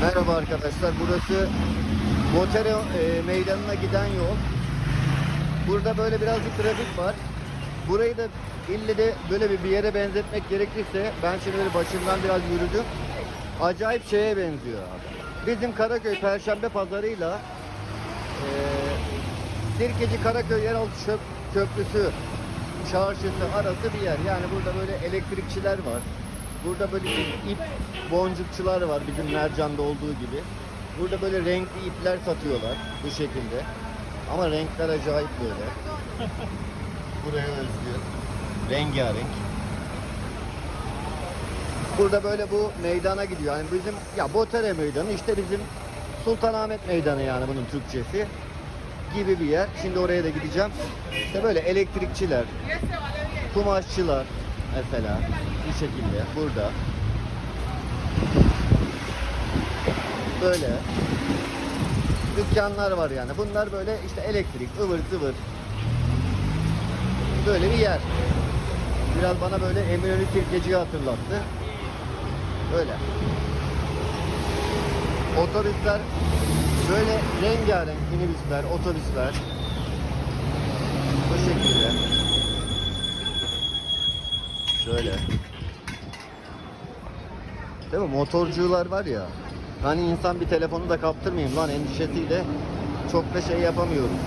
Merhaba arkadaşlar. Burası Motere e, meydanına giden yol. Burada böyle birazcık trafik var. Burayı da ille de böyle bir, bir yere benzetmek gerekirse ben şimdi başından biraz yürüdüm. Acayip şeye benziyor. Bizim Karaköy Perşembe Pazarı'yla e, Sirkeci Karaköy Yeraltı Köprüsü çarşısı arası bir yer. Yani burada böyle elektrikçiler var. Burada böyle ip boncukçular var bizim Mercan'da olduğu gibi. Burada böyle renkli ipler satıyorlar bu şekilde. Ama renkler acayip böyle. Buraya özgü. Rengarenk. Burada böyle bu meydana gidiyor. Yani bizim ya Botere Meydanı işte bizim Sultanahmet Meydanı yani bunun Türkçesi gibi bir yer. Şimdi oraya da gideceğim. İşte böyle elektrikçiler, kumaşçılar mesela bu şekilde burada. Böyle dükkanlar var yani. Bunlar böyle işte elektrik, ıvır zıvır. Böyle bir yer. Biraz bana böyle Eminönü Sirkeci'yi hatırlattı. Böyle. Otobüsler böyle rengarenk minibüsler, otobüsler. Bu şekilde. Şöyle. Değil mi? Motorcular var ya. Hani insan bir telefonu da kaptırmayayım lan endişesiyle çok da şey yapamıyorum.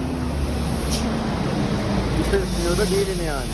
Bitirmiyor da değilim yani.